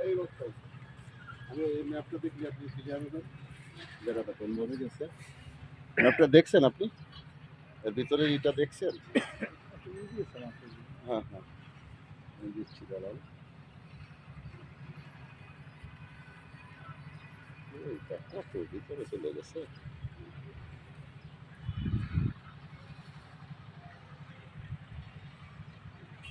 এই আমি এই ম্যাপটা আপনি গেছে ম্যাপটা দেখছেন আপনি? এর ভিতরে এটা দেখছেন? হ্যাঁ হ্যাঁ। দিচ্ছি দাঁড়ান এইটা কত ভিতরে চলে গেছে।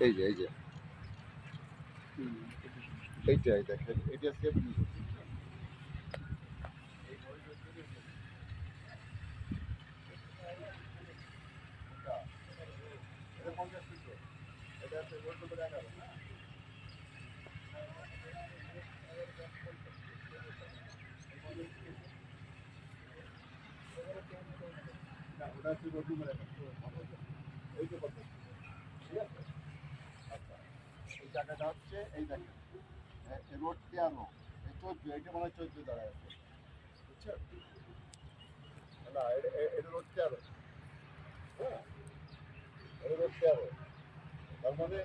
এই যে এই যে। এইটাই দেখেন এটা সেভেন ওটা হচ্ছে ঠিক আছে আচ্ছা এই জায়গাটা হচ্ছে এই দেখেন রোড তেরো এই চোদ্দ এইটা মানে হয় চোদ্দ দাঁড়ায় আছে বুঝছেন না এটা রোড তেরো হ্যাঁ এটা রোড তেরো তার মানে